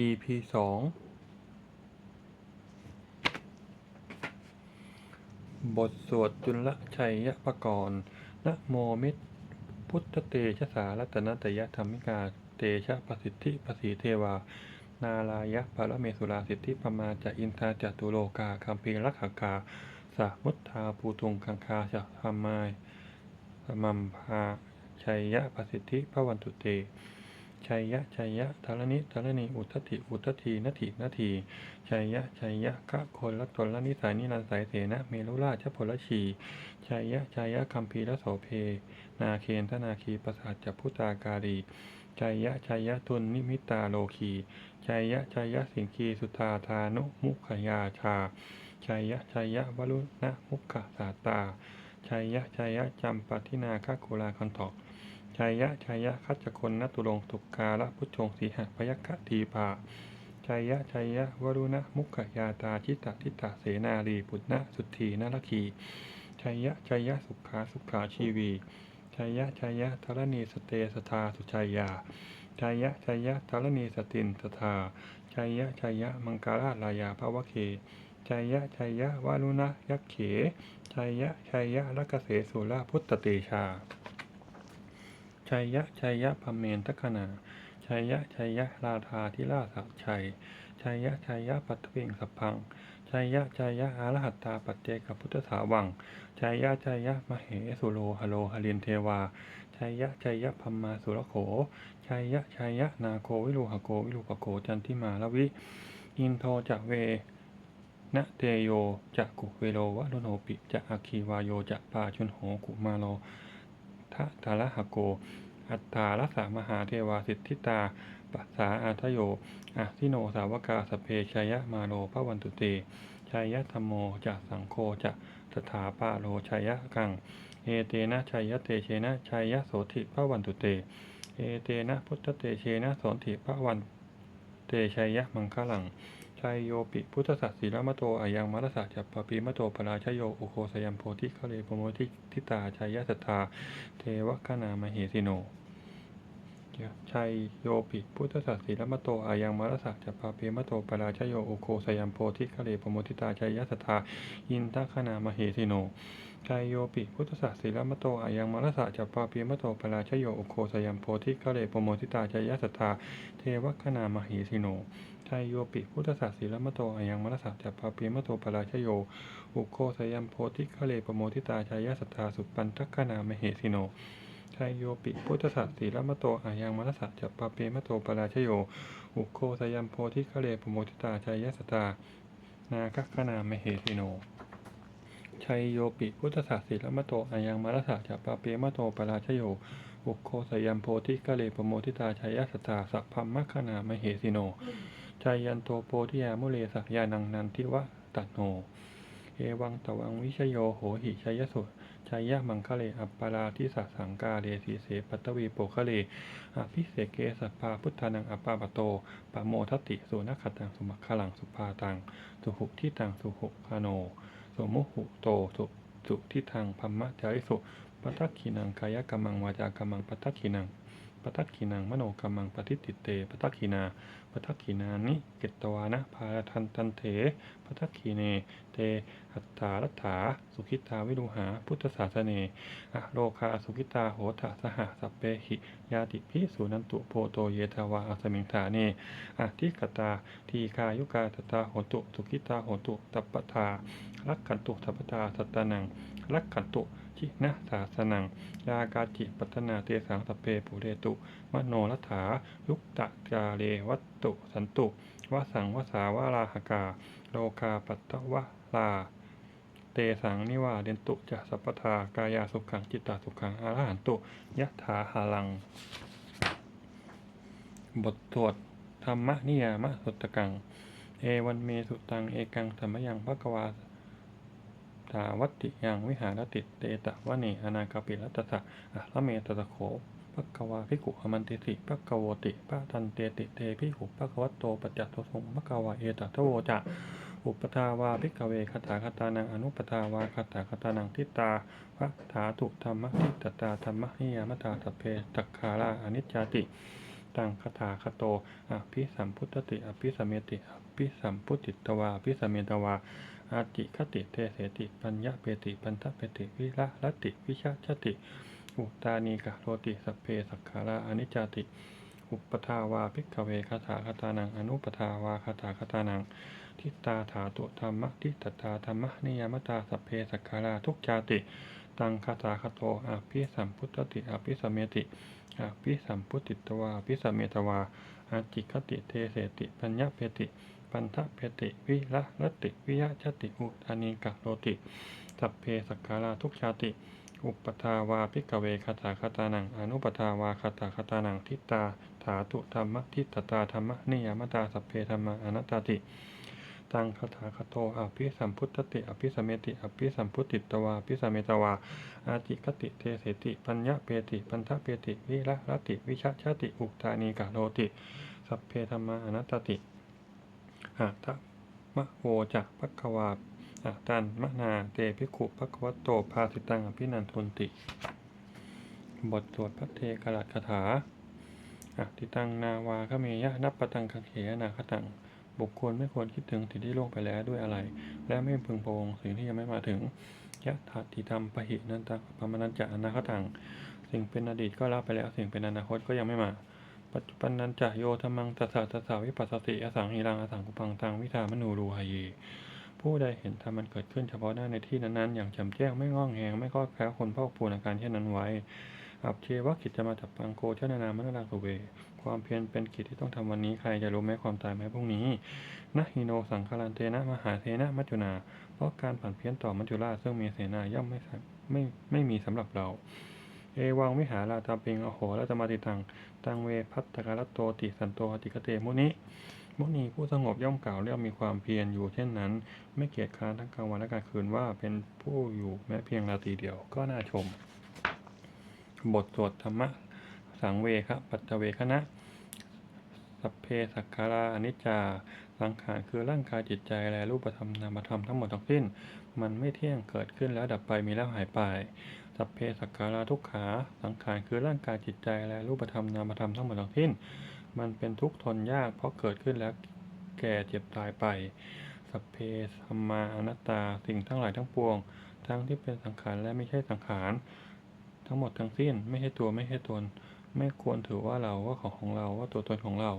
EP สองบทสวดจุลชัยยปกรณ์นะโมมิตร พุทธเตชะสารัตนตยธรรมิกา เตชะประสิทธิประสีเทวา นาลายะปรเมสุราสิทธิปมาจะอินทาจตุโลกาคัมพีรักขกาสามุตทาภูทุงคังคาจะธรรมายสมัมพาชัยยะประสิทธิพระวันตุเต ชัยยะชัยยะธารณิธารณีอุทธติอุทธีนาทีนาทีชัยยะชัยยะคะคนละตนละนิสัยนิรันสายเสนะเมรุราชพลชีชัยยะชัยยะคัมภีระโสเพ นาเคนธนาคีประสาทจัพุตาการีชัยยะชัยยะทุนนิมิตาโลคีชัยยะชัยยะสิงคีสุธาธานุมุขยาชาชัยยะชัยยะวรุณมุขสาตาชัยยะชัยยะจำปทินาคกุลาคันทอก ชัยยะชัยยะคัจคนนตุรงตุกาละพุทธงสีหะพยัคฆทีปาชัยยะชัยยะวรุณะมุขยาตาชิตาทิตาเสนารีปุณณสุทธีนรคีชัยยะชัยยะสุขาสุขาชีวีชัยยะชัยยะธรณีสเตสทาสุชัยยาชัยยะชัยยะธรณีสตินสทาชัยยะชัยยะมังกราลายาภวะเคชัยยะชัยยะวารุณะยักเขชัยยะชัยยะรักเสสุราพุทธเตชา ชัยยะชัยยะพเมนทคณาชัยยะชัยยะราธาธิราชชัยชัยยะชัยยะปัตตเวงสัพพังชัยยะชัยยะอารหัตตาปัจเจกพุทธสาวังชัยยะชัยยะมเหสุโลหโลหรินเทวาชัยยะชัยยะพัมมาสุรโขชัยยะชัยยะนาโควิรูหโกวิรูปโกจันทิมาลวิอินโทจะเวนะเตโยจะกุเวโลวะโลโนปิจะอาคีวายโยจะปาชุนโหกุมาโล ทะตาละหะโก อัตตารัสามหาเทวาสิทธิตาปัสสาอาทโยอะทิโนสาวกาสเพชยะมาโลพระวันตุเตชัยยะธรรมโมจะสังโฆจะสถาปาโลชัยยะกัง เอเตนะชัยยะเตเชนะชัยยะโสธิพระวันตุเต เอเตนะพุทธเตเชนะโสธิพระวันเตชัยยะมังคลัง ชัยโยปิพุทธสัสสีรมโตอายังมรสสะจัปปปีมโตปราชโยอุโคสยัมโพธิคะเลปโมทิทิตาชัยยะสัทธาเทวคณามเหสิโนชัยโยปิพุทธสัสสีรมโตอายังมรสสะจัปปาเปมโตปราชโยอุโคสยัมโพธิคะเลปโมทิตาชัยยะสัทธาอินทคณามเหสิโนชัยโยปิพุทธสัสสีรมโตอายังมรสะจัปปาเปมโตปราชโยอุโคสยัมโพธิคะเลปโมทิตาชัยยะสัทธาเทวคณามเหสิโน ชัยโยปิพุทธสัสสีรมโตอายังมรสสะจัปปาเปมโตปราชโย อุโคสยัมโพธิคะเลปโมทิตาชัยยะสัทธาสุปันทัคณามเหสิโนชัยโยปิพุทธสัตสีรมโตอายังมรสสะจัปปาเปมโตปราชโย อุโคสยัมโพธิคะเลปโมทิตาชัยยะสตานาคคณามเหสิโนชัยโยปิพุทธสัตสีรมโตอายังมรสสะจัปปาเปมโตปราชโยอุโคสยัมโพธิคะเลปโมทิตาชัยยะสตาสัพพัมมคณามเหสิโน ชัยยันโตโพธิยามุเลสักยานังนันทิวะตัตโน เอวังตวังวิชโยโหหิชัยสุชัยยะมังคะเลอัปปาราทิสัสังกาเลสีเสปัตวีโปคะเลอภิเสกเกสัพพาพุทธานังอัปปาปโตปโมทัติสุนัขขตังสุมัคลังสุภาตัง สุหุทิตังสุหุคาโนสุมุหุโตสุสุทิทังพัมมะจาริสุปัตตขีนังกายกรรมังวาจากรรมังปัตตขีนัง ปทักขินังมโนกรรมังปฏิติเตปทักขินาปทักขินานิเกตวานะพาทันตันเถปทักขิเน เตอัตถารัตถาสุขิตาวิรุหา พุทธศาสเนอะโลคาสุขิตาโหทะสหสัพเปหิยาติพิสุนันตุโพโตเยทาวาอสมิงธาเนอะทิกตาทีคายุกาตตาโหตุสุขิตาโหตุตัปปทารักขันตุสัพพตาสัตตานังรักขันตุ จินะสาสนัง ยากาจิปัตนาเตสังสเปปุเรตุ มโนรัฐายุคตะจาเลวัตตุสันตุวสังวสาวาราหกา โลกาปัตตวะลา เตสังนิวาเดนตุจะสัพพทากายาสุขังจิตตาสุขังอาหันตุยะถาหาลัง บทสวดธรรมนิยามสุตตกัง เอวันเมสุตังเอกังธรรมยังภะกวา ตาวัตติยังวิหารติเตตะวะเนอนาคาปิรัตตะอะละเมตตะโขปักกวาภิกุอมันติสิปักกวโวติปะทันเตติเตภิกขุปักวัตโตปัจจัตโตสงปักกวาเอตตะโวจะอุปทาวาภิกเวคตาคตานังอนุปทาวาคตาคตานังทิตาพระถาตุธรรมทิตตาธรรมะนิยามตาสเพตักขาราอนิจจติตังคาถาคโตอภิสัมพุทธติอภิสมเมติอภิสัมพุทติตวาอภิสมเมตวา อาจิคติเทเสติ ปัญญาเปติปันทะเปติวิระลติ วิชาชติ อุตานีกะโรติสพเพสักขาราอนิจจติ อุปทาวาภิกขเวคาถาคาตานัง อนุปทาวาคาถาคาตานัง ทิตาถาตุธรรมะทิตตาธรรมะนิยมตาสัพเพสักขาราทุกจาติ ตังคาถาคาโตอภิสัมพุทธติอภิสมเมติอภิสัมพุทติตวาอภิสมเมตวาอาจิคติเทเสติ ปัญญาเปติ ปันทะเปติวิละรติวิยะชติอุตานีกะโรติ สัพเพสักขาราทุกชาติ อุปทาวาภิกเวคาถาคตานัง อนุปทาวาคาถาคตานังทิตาถาตุธรรมะทิตตาธรรมะนิยมตาสัพเพธรรมะอนัตตาติตังคาถาคโตอภิสัมพุทธติอภิสมเมติอภิสัมพุทติตวาอภิสมเมตวา อาจิคติเทเสติ ปัญญาเปติ ปันทะเปติ วิระรติ วิชาชาติ อุตานีกะโรติ สัพเพธรรมะอนัตติ อะตะมะโวจักปัคควาอะตันมะนาเตภิขุปัควัตโตภาสิตังอภินันทุนติ บทสวดพระเทกรัตคาถาอะติตังนาวาคเมยะนับปะตังคเขนาคตังบุคคลไม่ควรคิดถึงสิ่งที่ล่วงไปแล้วด้วยอะไร และไม่พึงพะวงสิ่งที่ยังไม่มาถึงยะถาติธรรมปะหินันตังปะมนันจะอนาคตังสิ่งเป็นอดีตก็ละไปแล้ว สิ่งเป็นอนาคตก็ยังไม่มา ปัจจุบันนั้นจะโยธรรมังตัสสะตัสสะวิปัสสติอสังหิรังอสังกุปังตังวิธามนูรูหายีผู้ใดเห็นธรรมมันเกิดขึ้นเฉพาะหน้าในที่นั้นๆ อย่างแจ่มแจ้งไม่งองแงงไม่ข้อแคล้วคนพอกพูนอาการเช่นนั้นไว้ อับเชวะกิจจะมาจับปังโกเชนานามนรังสุเว ความเพียรเป็นกิจที่ต้องทำวันนี้ใครจะรู้ไหมความตายไหมพรุ่งนี้นะฮิโนสังคารันเตนะมหาเทนะมัจจุนา เพราะการผ่านเพี้ยนต่อมัจจุราชซึ่งมีเสนาย่อมไม่ไม่ไม่ไม่มีสำหรับเรา เอวังวิหาราตาเปงอโหและตมาติตัง ตังเวพัตตการตโตติสันโตติกเตมุนิ มุนีผู้สงบย่อมกล่าวเรื่องมีความเพียรอยู่เช่นนั้น ไม่เกียจคร้านทั้งกลางวันและกลางคืนว่าเป็นผู้อยู่แม้เพียงราตรีเดียวก็น่าชม บทสวดธรรมะ สังเวคะปัจจเวคณะสัพเพสักขาราอนิจจา สังขารคือร่างกายจิตใจและรูปธรรมนามธรรมทั้งหมดทั้งสิ้น มันไม่เที่ยงเกิดขึ้นแล้วดับไปมีแล้วหายไป สัพเพสักขาราทุกขาสังขารคือร่างกายจิตใจและรูปธรรมนามธรรมทั้งหมดทั้งสิ้น มันเป็นทุกข์ทนยากเพราะเกิดขึ้นแล้วแก่เจ็บตายไป สัพเพสัมมาอนัตตาสิ่งทั้งหลายทั้งปวง ทั้งที่เป็นสังขารและไม่ใช่สังขาร ทั้งหมดทั้งสิ้นไม่ใช่ตัวไม่ใช่ตน ไม่ควรถือว่าเราว่าของของเราว่าตัวตนของเรา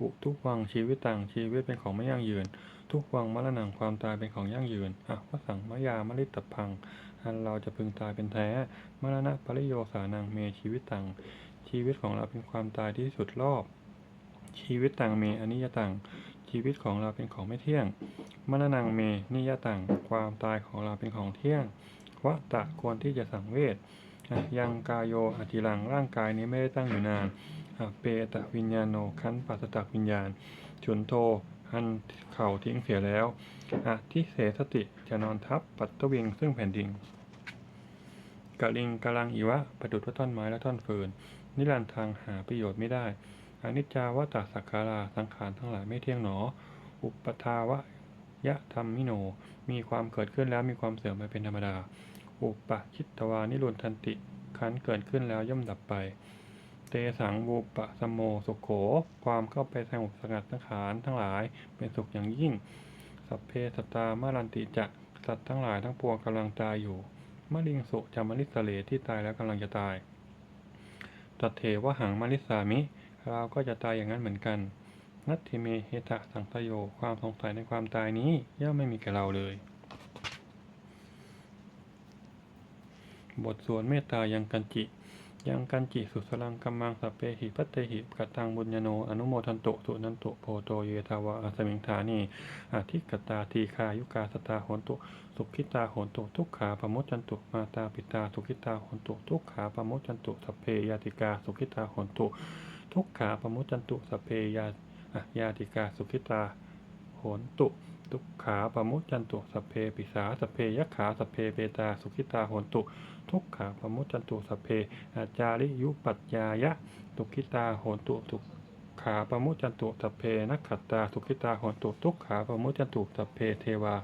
อุทุกวังชีวิตต่างชีวิตเป็นของไม่ยั่งยืน ทุกวังมรณะความตายเป็นของยั่งยืนอะวสังมยามริตตพัง อันเราจะพึงตายเป็นแท้ มรณะปริโยสานังเมชีวิตต่างชีวิตของเราเป็นความตายที่สุดรอบ ชีวิตต่างเมอนิยต่างชีวิตของเราเป็นของไม่เที่ยง มรณะเมนิยต่างความตายของเราเป็นของเที่ยงวะตะควรที่จะสังเวชยังกายโยอธิรังร่างกายนี้ไม่ได้ตั้งอยู่นานอเปตะวิญญาโนคันปัสตักวิญญาณ ฉุนโทหันเข่าทิ้งเสียแล้ว อะที่เสสติจะนอนทับปัตตวิงซึ่งแผ่นดินกะลิงกะลังอีวะประดุดว่าท่อนไม้และท่อนฟืนนิรันทางหาประโยชน์ไม่ได้อนิจจาวตาสักการาสังขารทั้งหลายไม่เที่ยงหนอ อุปทาวะยะธรรมมิโน มีความเกิดขึ้นแล้วมีความเสื่อมไปเป็นธรรมดา อุปชิตตวานิรุนทันติขันเกิดขึ้นแล้วย่อมดับไป เตสังบูปะสมโมสุขโข ความเข้าไปสงบสงัดสังขารทั้งหลายเป็นสุขอย่างยิ่ง สัพเพสตตามารันติจะสัตว์ทั้งหลายทั้งปวงกำลังตายอยู่มะลิงสุจามลิสเลที่ตายแล้วกำลังจะตายตัดเทวหังมลิสามิ เราก็จะตายอย่างนั้นเหมือนกัน นัตถิเมเหตะสังตโย ความสงสัยในความตายนี้ย่อมไม่มีแก่เราเลย บทสวดเมตตายังกันจิ ยังกันจิสุสลังกัมมังสเพหิพัตเตหิกตังบุญญโน อนุโมทันโตสุนันโตโพโตเยทาวะอาสมิงฐานีอาทิกตาทีคายุกาสตาโหนตุสุขิตาโหนตุทุกขาปมุจจันตุมาตาปิตาสุขิตาโหนตุทุกขาปมุจจันตุสเพยาติกาสุขิตาโหนตุทุกขาปมุจจันตุสเพยาอยาติกาสุขิตาโหนตุทุกขาปมุจจันตุสเพปิสาสเพยขาสเพเปตาสุขิตาโหนตุ ทุกขาปมุจจันตุสเพ อาจาริยุปัจจายะทุกขิตาโหนตุทุกขาปมุจจันตุสเพนักขัตตาสุขิตาโหนตุทุกขาปมุจจันตุสเพเทวา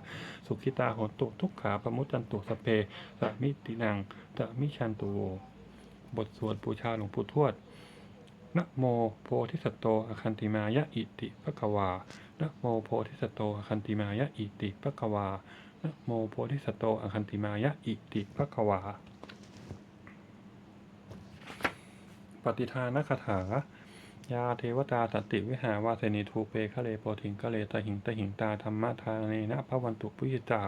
สุขิตาโหนตุทุกขาปมุจจันตุสเพสมิตินังสมิชันตุโวบทสวดบูชาหลวงปู่ทวดนะโมโพธิสัตโตอคันติมายะอิติภควานะโมโพธิสัตโตอคันติมายะอิติภควานะโมโพธิสัตโตอคันติมายะอิติภควา ปฏิทานคาถา ยาเทวตาสติวิหาวาเสนีทูเปคะเลโปทิงกะเลตะหิงตะหิงตาธรรมะทาเนนะพระวันตุพุยิตา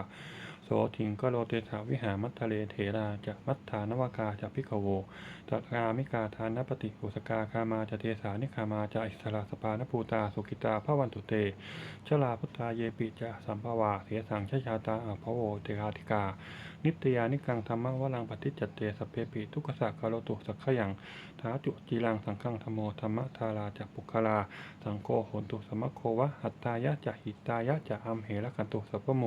โสถิงกโลเตถาวิหามัทะเลเถราจะมัทธานวากาจะพิกโวตักามิกาทานนปฏิอุสกาคามาจะเทสานิคามาจะอิสราสปานภูตาสุกิตาพระวันตุเตชลาพุทธาเยปิจะสัมภวาเสสังชชาตาอภโวเตกาธิกา นิตยานิกังธรรมวลังปฏิจจเตสเพปิทุกสักกะโลตุสักขยังท้าจุจีรังสังฆังธรรมโมธรรมทาราจะปุคลา สังโฆโหนตุสมะโควะหัตตายะจะหิตายะจะอัมเหระกันตุสัพโม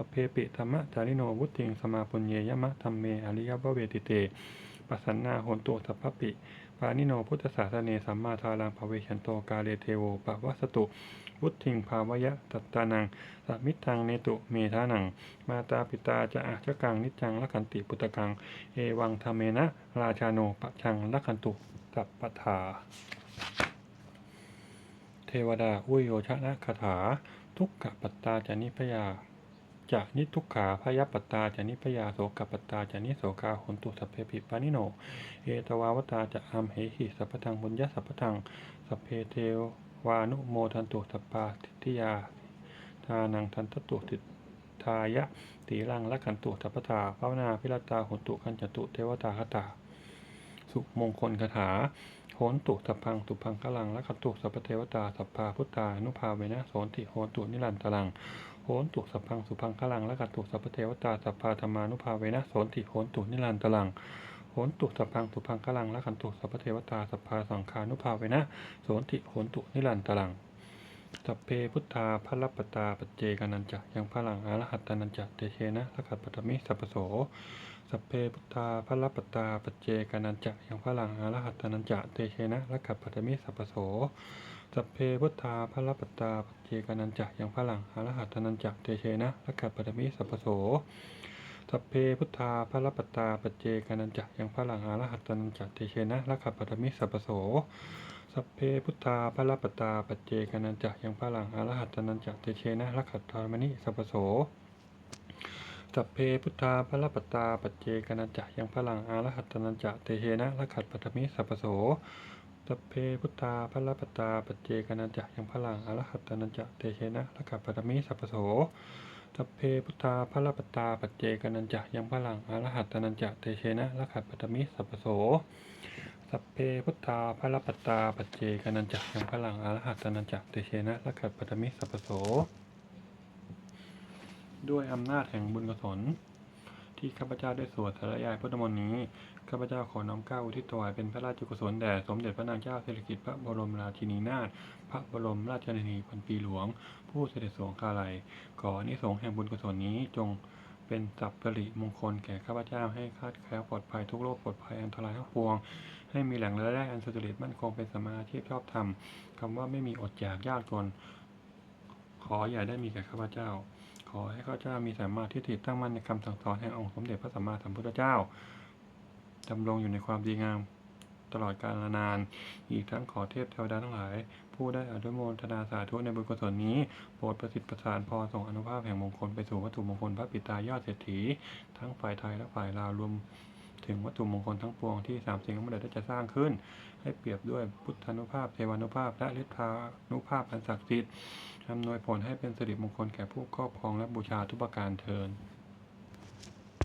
สัพเพปิธรรมะจาริโนวุติงสมาปุญเยยมะธรรมเมอริยบเวติเตปัสสันนาโหนตุสัพพปิปานิโนพุทธศาสเนสัมมาทารังภเวชันโตกาเลเทโวปะวัสตุวุติงภาวยะตัตตานังสัมมิทังเนตุเมธานัง มาตาปิตาจะอาจกังนิจังละกันติปุตตกัง เอวังธรรมเมนะ ราชาโนปะชังละกันตุสัพปทาเทวดาอุยโยชนะคาถา ทุกขปัตตาจานิพยา จะนิทุกขาพยปัตตาจานิพยาโสกปัตตาจานิโสกาหนตุสัพเพปิปานิโน เอตวาวตาจะอัมเหหิสัพพทังบุญญสัพพทังสัพเพเทวานุโมทันตุสัพปาทิทิยาทานังทันตตุติทายะตีรังละกันตุสัพพทาภาวนาพิรตาหนตุขันจตุเทวตาคตา สุมงคลคาถาโหนตุสัพพังตุพังกลังและกันตุสัพเทวตาสัพพาพุทธานุภาเวนะโสนติโหนตุนิรันตรัง หนตุสัพพังสุพังคลังละกันตุสัพเทวตาสัพพาธรรมานุภาเวนะโสนติโหนตุนิรันตรังโหนตุสัพพังสุพังคลังละกันตุสัพเทวตาสัพพาสังฆานุภาเวนะโสนติโหนตุนิรันตรังสัพเพพุทธาพระปตาปัจเจกนันจะยังพลังอรหัตตานันจะเตเชนะละขัดปฐมิสัพโสสัพเพพุทธาพระปตาปัจเจกนันจะยังพลังอรหัตตานันจะเตเชนะละขัดปฐมิสัพโส สัพเพพุทธาพระปตาปเจกานันจะยังพระหลังอรหัตนันจะเตเชนะละขัดปฐมิสัพโสสัพเพพุทธาพระปตาปเจกานันจะยังพระหลังอรหัตนันจะเตเชนะละขัดปฐมิสัพโสสัพเพพุทธาพระปตาปเจกานันจะยังพระหลังอรหัตนันจะเตเชนะละขัดธรมนิสัพโสสัพเพพุทธาพระปตาปัจเจกนันจะยังพลังอรหัตนันจะเตเชนะละขัดปฐมิสัพโส สัพเพพุทธาพระปตาปัจเจกนันจะยังพลังอรหัตตานันจะเตเชนะละขัดปฐมิสัพโสสัพเพพุทธาพระปตาปัจเจกนันจะยังพลังอรหัตตานันจะเตเชนะละขัดปฐมิสัพโสสัพเพพุทธาพระปตาปัจเจกนันจะยังพลังอรหัตตานันจะเตเชนะละขัดปฐมิสัพโสด้วยอำนาจแห่งบุญกุศล ที่ข้าพเจ้าได้สวดสารยายพุทธมนต์นี้ ข้าพเจ้าขอน้อมเกล้าอุทิศถวายเป็นพระราชกุศลแด่สมเด็จพระนางเจ้าสิริกิติ์พระบรมราชินีนาถ พระบรมราชชนนีพันปีหลวง ผู้เสด็จสวงคาลัย ขออนิสงส์แห่งบุญกุศลนี้จงเป็นสัพพริมงคลแก่ข้าพเจ้าให้คาดแคล้วปลอดภัยทุกโรคปลอดภัยอันตรายทั้งปวง ให้มีแหล่งรายได้อันสุจริตมั่นคงเป็นสมาอาชีพชอบธรรมคำว่าไม่มีอดอยากยากจนขออย่าได้มีแก่ข้าพเจ้า ขอให้ข้าเจ้ามีสัมมาทิฏฐิตั้งมั่นในคำสั่งสอนแห่งองค์สมเด็จพระสัมมาสัมพุทธเจ้าดำรงอยู่ในความดีงามตลอดกาลนาน อีกทั้งขอเทพเทวดาทั้งหลาย ผู้ได้อนุโมทนาสาธุในบุญกุศลนี้ โปรดประสิทธิ์ประสานพรส่งอนุภาพแห่งมงคลไปสู่วัตถุมงคลพระปิตายอดเศรษฐี ทั้งฝ่ายไทยและฝ่ายลาวรวม ถึงวัตถุมงคลทั้งปวงที่สามสิ่งทั้งหมดได้จะสร้างขึ้น ให้เปรียบด้วยพุทธานุภาพเทวานุภาพ และฤทธานุภาพอันศักดิ์สิทธิ์ อำนวยผลให้เป็นสิริมงคลแก่ผู้ครอบครองและบูชาทุกประการเทิน